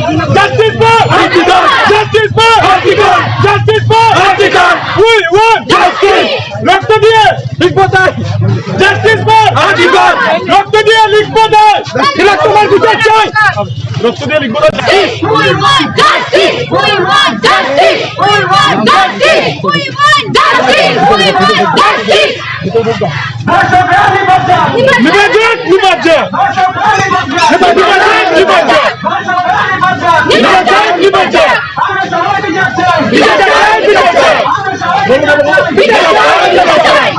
Justice for Antigone. Justice for Justice for Antigone. We want justice. Lock the deal. Link for that. Justice for Antigone. Lock the deal. Link for that. Il a tout mal du tout choy. Lock We want justice. We want justice. We want justice. We want justice. Justice. বিচার চাই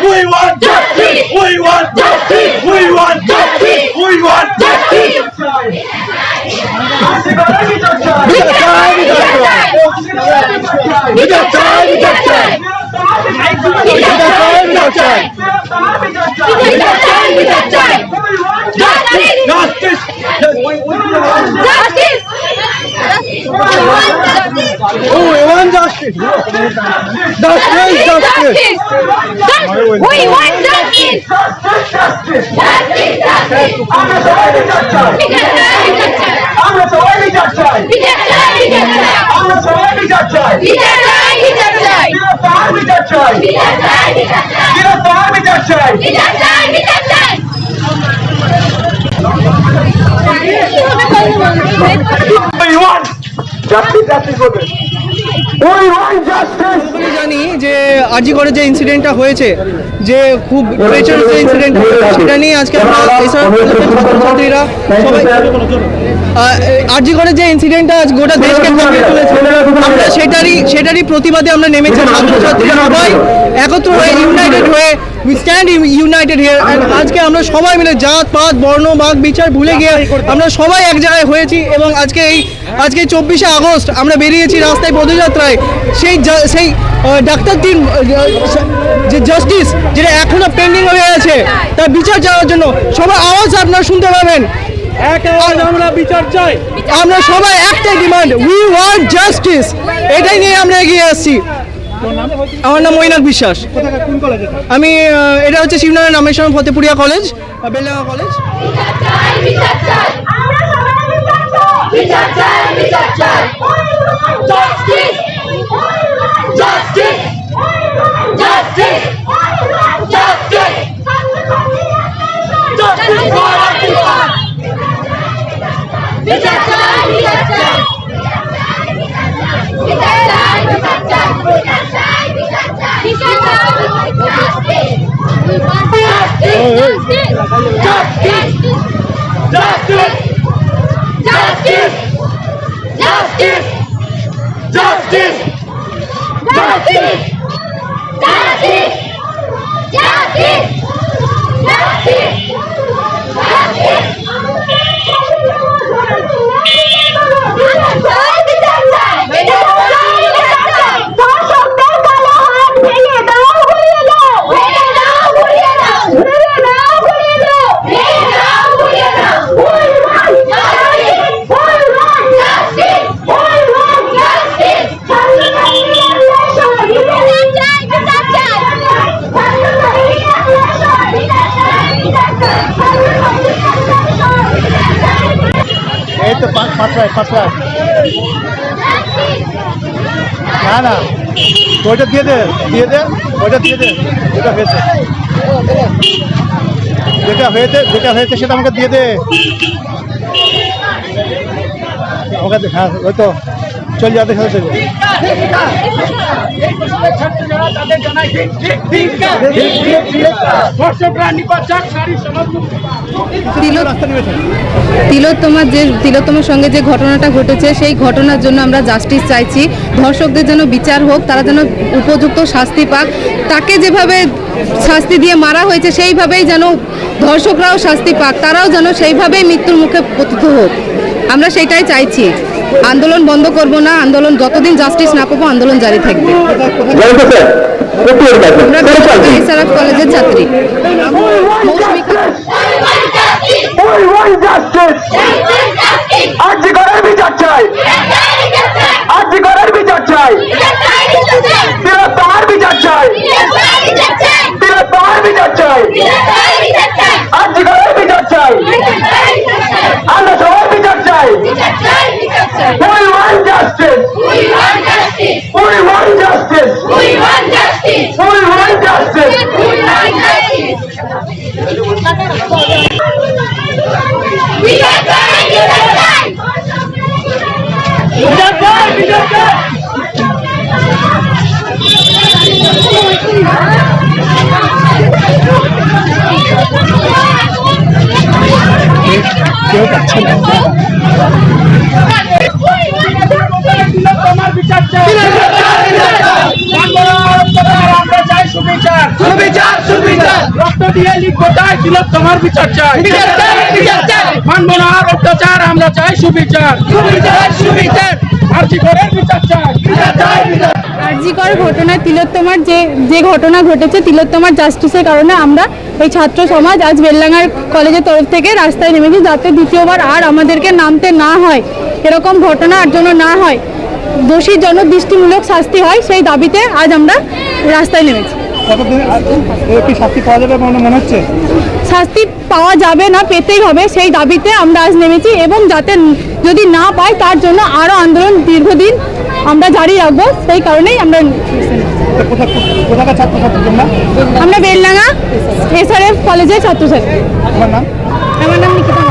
We want justice! চাই বিচার চাই বিচার চাই, বিচার চাই! Justice! Justice Justice! We want justice. Justice, justice. We want justice! Justice! Justice! আমরা সবাই বিচার চাই বিচার চাই, বিচার চাই! আমরা সবাই বিচার চাই বিচার চাই, বিচার চাই! আমরা সবাই বিচার চাই বিচার চাই, বিচার চাই! গিরফতার বিচার চাই বিচার চাই, বিচার চাই! গিরফতার বিচার চাই বিচার চাই, বিচার চাই! জানি যে আজি করে যে ইনসিডেন্টটা হয়েছে যে খুব ট্রেচার যে ইনসিডেন্ট সেটা নিয়ে আজকে আমরা এসব ছাত্রছাত্রীরা সবাই আরজি করে যে ইনসিডেন্টটা আজ গোটা দেশকে ভাবিয়ে তুলেছে আমরা সেটারই সেটারই প্রতিবাদে আমরা নেমেছি ছাত্রছাত্রী সবাই একত্র হয়ে ইউনাইটেড হয়ে we stand united here and আজকে আমরা সবাই মিলে জাত পাত বর্ণ বাঘ বিচার ভুলে গিয়ে আমরা সবাই এক জায়গায় হয়েছি এবং আজকে এই আজকে চব্বিশে আগস্ট আমরা বেরিয়েছি রাস্তায় পদযাত্রায়। সেই সেই ডাক্তার দিন যে জাস্টিস যেটা এখনও পেন্ডিং হয়ে আছে তার বিচার চাওয়ার জন্য সবার আওয়াজ আপনারা শুনতে পাবেন। আমরা বিচার চাই। আমরা সবাই একটাই ডিমান্ড উই ওয়ান্ট জাস্টিস এটাই নিয়ে আমরা এগিয়ে আসছি। আমার নাম মৈনাক বিশ্বাস। আমি এটা হচ্ছে শিবনারায়ণ রামেশ্বরম ফতেপুরিয়া কলেজ বেলডাঙ্গা কলেজ বিচার চাই, বিচার চাই! না না, ওইটা দিয়ে দে দিয়ে দে, ওইটা দিয়ে দে, যেটা হয়েছে। যেটা হয়েছে যেটা হয়েছে সেটা আমাকে দিয়ে দে। আমাকে হ্যাঁ ওই তো, চল যাতে সাথে তিলোত্তমার যে তিলোত্তমার সঙ্গে যে ঘটনাটা ঘটেছে, সেই ঘটনার জন্য আমরা জাস্টিস চাইছি। ধর্ষকদের যেন বিচার হোক, তারা যেন উপযুক্ত শাস্তি পাক। তাকে যেভাবে শাস্তি দিয়ে মারা হয়েছে, সেইভাবেই যেন ধর্ষকরাও শাস্তি পাক। তারাও যেন সেইভাবেই মৃত্যুর মুখে পতিত হোক। আমরা সেটাই চাইছি। আন্দোলন বন্ধ করব না আন্দোলন যতদিন জাস্টিস না পাবো আন্দোলন জারি থাকবে। আমরা কলেজের ছাত্রী বিচার চাই বিচার চাই বিচার চাই বিচার চাই ওই ওয়ান জাস্টিস ওই ওয়ান জাস্টিস ওই ওয়ান তোমার বিচার আমরা চাই সুবিচার। সুবিচার সুবিচার। রক্ত দিয়ে লিখব তাই ছিল তোমার বিচার চাই। মানবো না অত্যাচার আমরা চাই সুবিচার। সুবিচার সুবিচার। আর্জি করে বিচার চাই। বিচার চাই বিচার আরজিকর ঘটনায় তিলোত্তমার যে যে ঘটনা ঘটেছে তিলোত্তমার জাস্টিসের কারণে আমরা এই ছাত্র সমাজ আজ বেলডাঙ্গার কলেজের তরফ থেকে রাস্তায় নেমেছি যাতে দ্বিতীয়বার আর আমাদেরকে নামতে না হয়। এরকম ঘটনা আর জন্য না হয়। দোষীর জন্য দৃষ্টিমূলক শাস্তি হয় সেই দাবিতে আজ আমরা রাস্তায় নেমেছি। শাস্তি পাওয়া যাবে মনে মনে হচ্ছে? শাস্তি পাওয়া যাবে না পেতেই হবে। সেই দাবিতে আমরা আজ নেমেছি এবং যাতে যদি না পাই তার জন্য আরও আন্দোলন দীর্ঘদিন আমরা জারি রাখব। সেই কারণেই আমরা আমরা বেলডাঙ্গা এসআরএফ কলেজের ছাত্রছাত্রী। তোমার নাম? আমার নাম নিকিতা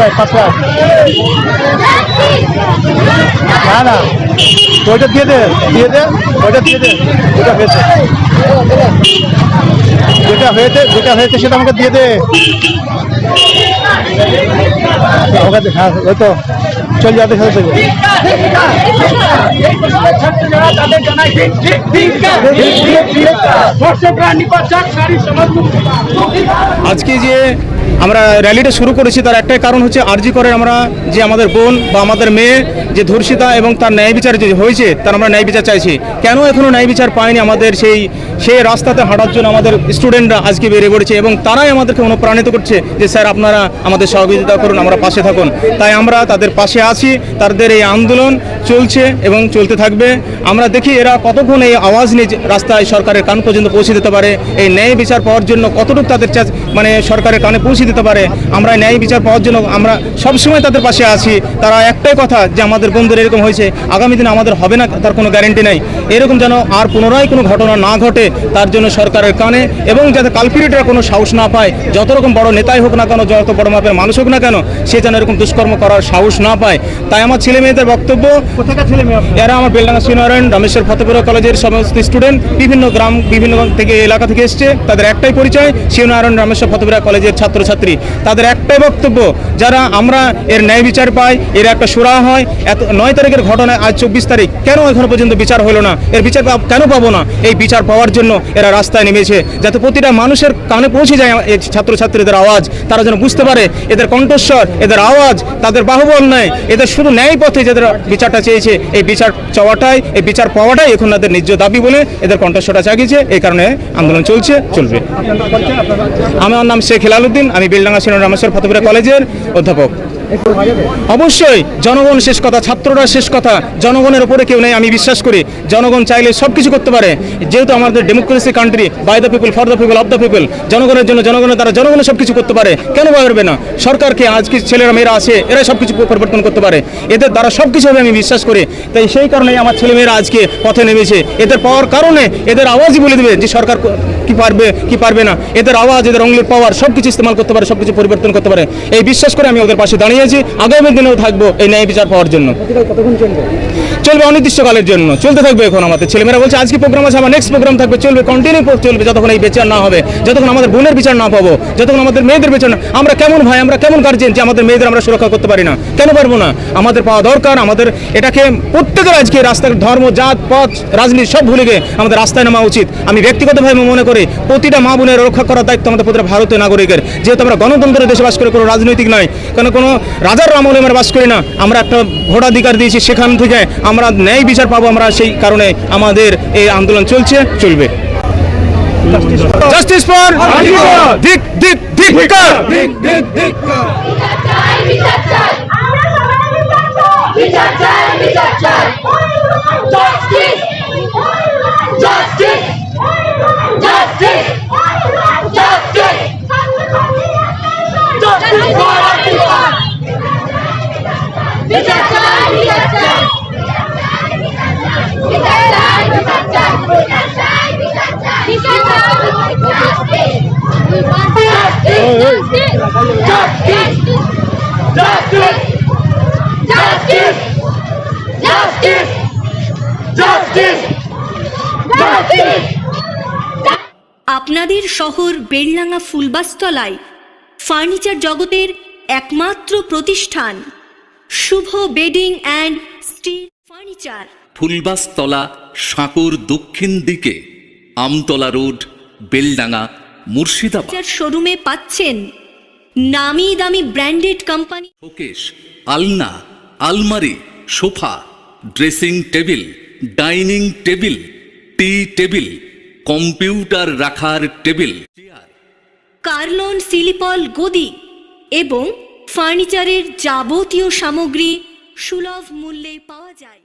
তো পাঁচ পাঁচটায় পাঁচটায় না না ওইটা দিয়ে দে দিয়ে দে ওইটা দিয়ে দে ওটা হয়েছে যেটা হয়েছে যেটা হয়েছে সেটা আমাকে দিয়ে দে ওকে দে, হ্যাঁ ওই তো চল যাবে সাথে চল দর্শকরা নিপাত যাক নারী সমাজ আজকে যে আমরা র্যালিটা শুরু করেছি, তার একটাই কারণ হচ্ছে আরজি করের আমরা যে আমাদের বোন বা আমাদের মেয়ে, যে ধর্ষিতা এবং তার ন্যায় বিচার যে হয়েছে, তার আমরা ন্যায় বিচার চাইছি। কেন এখনও ন্যায় বিচার পায়নি আমাদের সেই সেই রাস্তাতে হাঁটার জন্য আমাদের স্টুডেন্টরা আজকে বেরিয়ে পড়েছে এবং তারাই আমাদেরকে অনুপ্রাণিত করছে যে, স্যার, আপনারা আমাদের সহযোগিতা করুন, আমরা পাশে থাকুন। তাই আমরা তাদের পাশে আছি, তাদের এই আন্দোলন চলছে এবং চলতে থাকবে। আমরা দেখি এরা কতক্ষণ এই আওয়াজ নিয়ে রাস্তায় সরকারের কান পর্যন্ত পৌঁছে দিতে পারে, এই ন্যায় বিচার পাওয়ার জন্য কতটুকু তাদের মানে সরকারের কানে পৌঁছে দিতে পারে আমরা ন্যায় বিচার পাওয়ার জন্য আমরা সবসময় তাদের পাশে আছি। তারা একটাই কথা যে আমাদের বন্ধুর এরকম হয়েছে আগামী দিনে আমাদের হবে না তার কোনো গ্যারেন্টি নেই। এরকম যেন আর পুনরায় কোনো ঘটনা না ঘটে তার জন্য সরকারের কানে এবং যাতে কালপিরিটরা কোনো সাহস না পায় যত রকম বড় নেতাই হোক না কেন যত বড় মাপের মানুষ হোক না কেন সে যেন এরকম দুষ্কর্ম করার সাহস না পায়। তাই আমার ছেলে মেয়েদের বক্তব্য ছেলে মেয়ে এরা আমার বেলডাঙ্গা শ্রীনারায়ণ রামেশ্বর ফতেপুরা কলেজের সমস্ত স্টুডেন্ট বিভিন্ন গ্রাম বিভিন্ন থেকে এলাকা থেকে এসছে তাদের একটাই পরিচয় শিবনারায়ণ রামেশ্বর ফতেপুরা কলেজের ছাত্রছাত্রী। তাদের একটাই বক্তব্য, যারা আমরা এর ন্যায় বিচার পাই, এর একটা সুরা হয়, এত নয় তারিখের ঘটনায় আজ চব্বিশ তারিখ, কেন এখনও পর্যন্ত বিচার হলো না? এর বিচার কেন পাবো না? এই বিচার পাওয়ার জন্য এরা রাস্তায় নেমেছে, যাতে প্রতিটা মানুষের কানে পৌঁছে যায় এই ছাত্রছাত্রীদের আওয়াজ, তারা যেন বুঝতে পারে, এদের কণ্ঠস্বর, এদের আওয়াজ, তাদের বাহুবল নেয় এদের শুধু ন্যায় পথে যাদের বিচারটা চেয়েছে, এই বিচার চাওয়াটাই, এই বিচার পাওয়াটাই এখন তাদের ন্যায্য দাবি বলে এদের কণ্ঠস্বরটা জাগিয়েছে, এই কারণে আন্দোলন চলছে, চলবে। আমার নাম শেখ হেলালুদ্দিন আমি বেলডাঙ্গা সিনিয়র রামেশ্বর ফতেপুরা কলেজের অধ্যাপক। অবশ্যই, জনগণ শেষ কথা, ছাত্ররা শেষ কথা, জনগণের উপরে কেউ নেই, আমি বিশ্বাস করি, জনগণ চাইলে সব কিছু করতে পারে, যেহেতু আমাদের democracy country by the people for the people of the people জনগণের জন্য জনগণের দ্বারা জনগণের সব কিছু করতে পারে, কেন পারবে না? সরকারকে আজকে ছেলেরা, মেয়েরা আছে, এরাই সব কিছু পরিবর্তন করতে পারে, এদের দ্বারা সব কিছু হবে, আমি বিশ্বাস করি, তাই সেই কারণেই আমার ছেলেমেয়েরা আজকে পথে নেমেছে, এদের পাওয়ার কারণে এদের আওয়াজই বলে দেবে যে সরকার কি পারবে কি পারবে না, এদের আওয়াজ, এদের অঙ্গলির পাওয়ার সব কিছু ইস্তেমাল করতে পারে সব কিছু পরিবর্তন করতে পারে, এই বিশ্বাস করে আমি ওদের পাশে দাঁড়িয়েছি আগামী দিনেও থাকব এই ন্যায় বিচার পাওয়ার জন্য। চলবে? অনির্দিষ্টকালের জন্য চলতে থাকবে এখন আমাদের ছেলেমেয়েরা বলছে আজকে প্রোগ্রাম আছে আমার নেক্সট প্রোগ্রাম থাকবে চলবে কন্টিনিউ চলবে যতক্ষণ এই বিচার না হবে যতক্ষণ আমাদের বোনের বিচার না পাবো যতক্ষণ আমাদের মেয়েদের বিচার না আমরা কেমন ভাই আমরা কেমন গার্জেন যে আমাদের মেয়েদের আমরা সুরক্ষা করতে পারি না? কেন পারব না? আমাদের পাওয়া দরকার আমাদের এটাকে প্রত্যেকের আজকে রাস্তার ধর্ম জাত পথ রাজনীতি সব ভুলে গিয়ে আমাদের রাস্তায় নামা উচিত। আমি ব্যক্তিগতভাবে মনে করি প্রতিটা মা বোনের রক্ষা করার দায়িত্ব আমাদের প্রতিটা ভারতীয় নাগরিকের। যেহেতু আমরা গণতন্ত্রের দেশে বাস করে কোনো রাজনৈতিক নয় কেন কোনো রাজার আমলে আমরা বাস করি না। আমরা একটা ভোটাধিকার দিয়েছি, সেখান থেকে আমরা ন্যায় বিচার পাবো, আমরা সেই কারণে আমাদের এই আন্দোলন চলছে, চলবে। জাস্টিস ফর দিক দিক দিক আমরা সবাই বিচার চাই বিচার চাই জাস্টিস আপনাদের শহর বেলডাঙ্গা ফুলবাস্তলায় ফার্নিচার জগতের একমাত্র প্রতিষ্ঠান। Shubho bedding and steel furniture. Phulbastala Sankur দক্ষিণ দিকে আমতলা রোড বেলডাঙ্গা মুর্শিদাবাদ। শোরুমে পাচ্ছেন নামি দামি ব্র্যান্ডেড কোম্পানি। শোকেশ আলনা আলমারি sofa dressing table dining table T table computer রাখার টেবিল কার্লন সিলিপল গদি এবং ফার্নিচারের যাবতীয় সামগ্রী সুলভ মূল্যে পাওয়া যায়।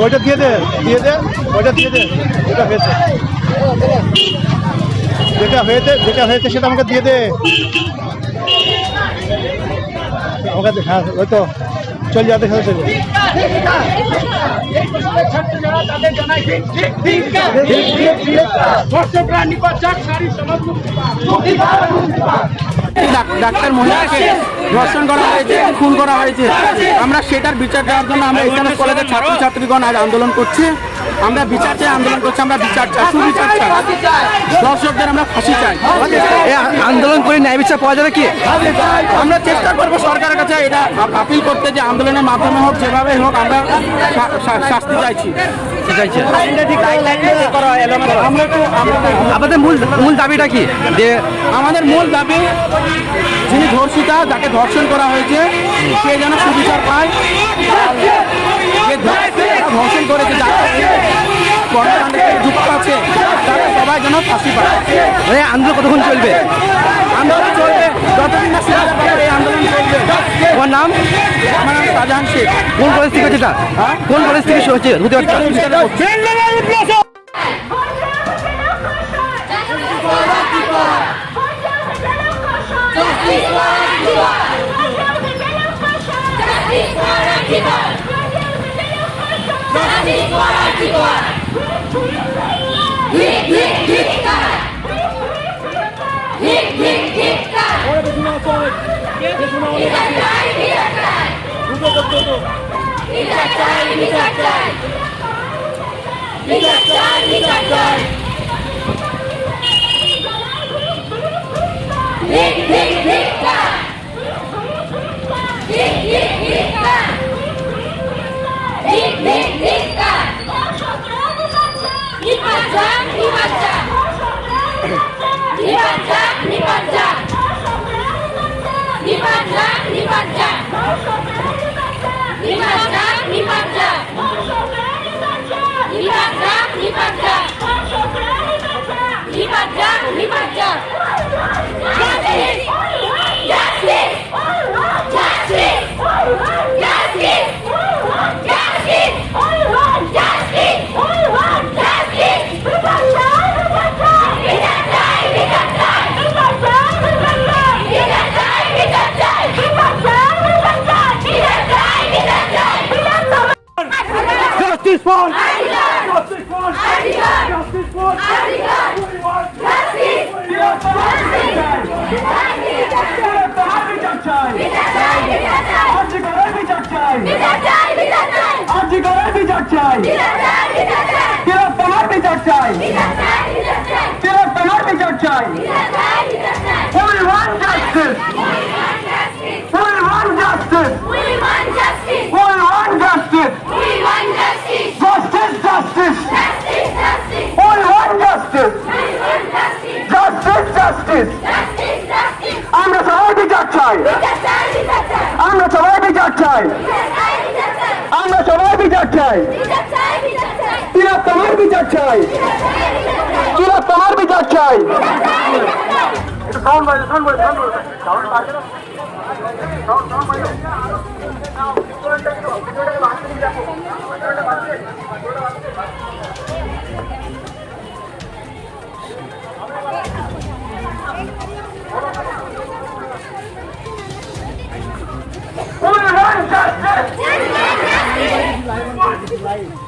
ওইটা দিয়ে দে দিয়ে দে ওইটা দিয়ে দে, যেটা হয়েছে। যেটা হয়েছে যেটা হয়েছে সেটা আমাকে দিয়ে দে। আমাকে দে- হ্যাঁ ওই তো, চল যাতে সাথে চলবে ডাক্তার মহিলাকে ধর্ষণ করা হয়েছে খুন করা হয়েছে। আমরা সেটার বিচার দেওয়ার জন্য আমরা এখানে কলেজের ছাত্রছাত্রীগণ আজ আন্দোলন করছি। আমরা বিচার চাই আন্দোলন করছি আমরা বিচার চাই সুবিচার চাই। দর্শকদের আমরা ফাঁসি চাই। আন্দোলন করে ন্যায় বিচার পাওয়া যাবে কি? আমরা চেষ্টা করব সরকারের কাছে এটা আপ- আপিল করতে যে আন্দোলনের মাধ্যমে হোক যেভাবে হোক আমরা শাস্তি চাইছি। আমাদের মূল মূল দাবিটা কি? যে আমাদের মূল দাবি, যিনি ধর্ষিতা, যাকে ধর্ষণ করা হয়েছে, সে যেন সুবিচার পায়। ধর্ষণ করেছে যারা তারা সবাই যেন ফাঁসি পায়। আন্দোলন কতক্ষণ চলবে? আন্দোলন চলবে যতদিন না পাবে এই আন্দোলন চলবে। তোমার নাম? আমার নাম শাহজাহান শেখ। কোন কলেজ থেকে হচ্ছে হ্যাঁ? কোন কলেজ থেকে হচ্ছে? হতে Nikmacan, nikmacan. Justice one! Justice one! One! We want justice! We want justice! We want justice! We want justice! Justice, justice. আমরা সবাই বিচার চাই আমরা সবাই বিচার চাই আমরা সবাই বিচার চাই তিরা তোমার বিচার চাই তিরা তোমার বিচার চাই সাউন্ড বাজে সাউন্ড বাজে সাউন্ড বাজে সাউন্ড বাজে সাউন্ড সাউন্ড বাজে want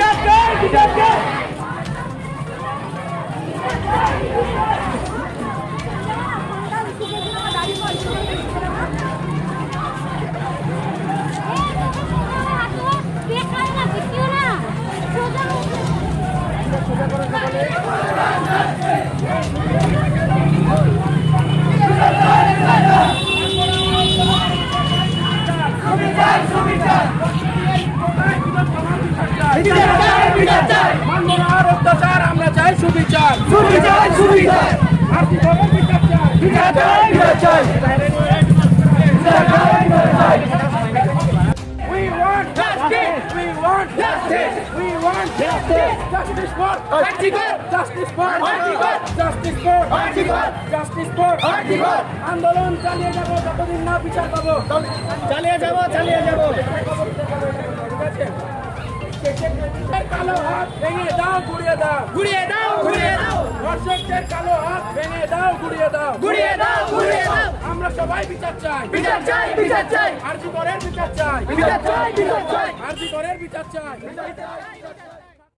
Capitão, capitão! অত্যাচার আমরা চাই সুবিচার সুবিচার সুবিচার We want justice! We want justice! We want justice! Justice for Antigua! Justice for Antigua! Justice for Antigua! Justice for Antigua! আন্দোলন চালিয়ে যাব যতদিন না বিচার পাবো চালিয়ে যাব চালিয়ে যাব ঠিক আছে কালো হাত ভেঙে দাও ঘুরিয়ে দাও। গুড়িয়ে দাও ঘুরিয়ে দাও। দর্শকদের কালো হাত ভেঙে দাও ঘুরিয়ে দাও। ঘুরিয়ে দাও ঘুরিয়ে দাও। আমরা সবাই বিচার চাই। বিচার চাই বিচার চাই। আরজি করের বিচার চাই। বিচার চাই বিচার চাই। আরজি করের বিচার চাই।